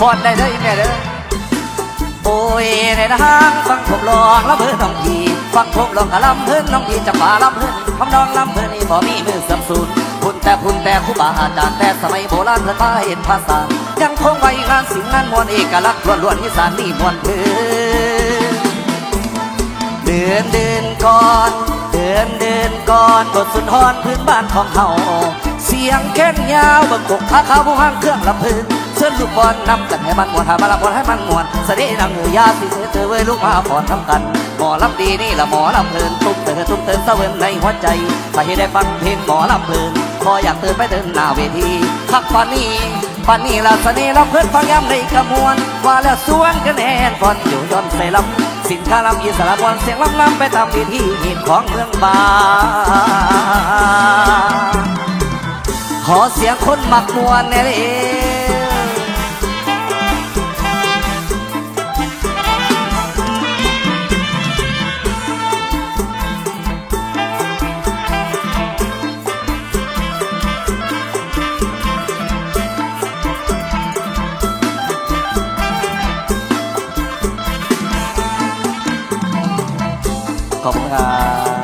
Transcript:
ฟอนได้เลยแม่เด้อโอ้ยในทางฟังผมลองลำเพื่อน้องพีฟังผมลองกะลำเพื่อนน้องพีจะป่าลำเพื่อนคำนองลำเพื่อนนี่บ่มีมือเสริมสูนพุ่นแต่พุ่นแต่ครูบาอาจารย์แต่สมัยโบราณเพื่อนมาเห็นภาษา ยังคงไว้งานสิ่งงานมวลเอกลักษณ์ล้วนๆอีสานนี่มวลเพื่อนเดินเดินก่อนเดินเดินก่อนบทสุนทรพื้นบ้านของเฮาเสียงแค้นยาวบังกกขาขาวผู้ห้างเครื่องลำพื้น เชิญลูกบอลนำกันให้มันมวนหามาละบอลให้มันมวนเสด็จนำเงือยาสิเสือเธอเว้ยลูกมาผ่อนทำกัน หมอลำดีนี่ละหมอลำเพลินตุ้มเตือนตุ้มเตือนเสวนในหัวใจไปให้ได้ฟังเพลงหมอลำเพลินพออยากเตือนไปเดินหน้าเวทีพักปานนี้ปานนี้ละสน่ห์ลำเพลินฟังย้ำในกระมวลว่าแล้วสวนกันแน่นฟอนอยู่ย้อนใส่ลำสินค้าลำยีสารบอลเสียงลำลำไปตามเวทีหินของเมืองบาขอเสียงคนมักมวนแน่เด้อ ขอบคุณครับ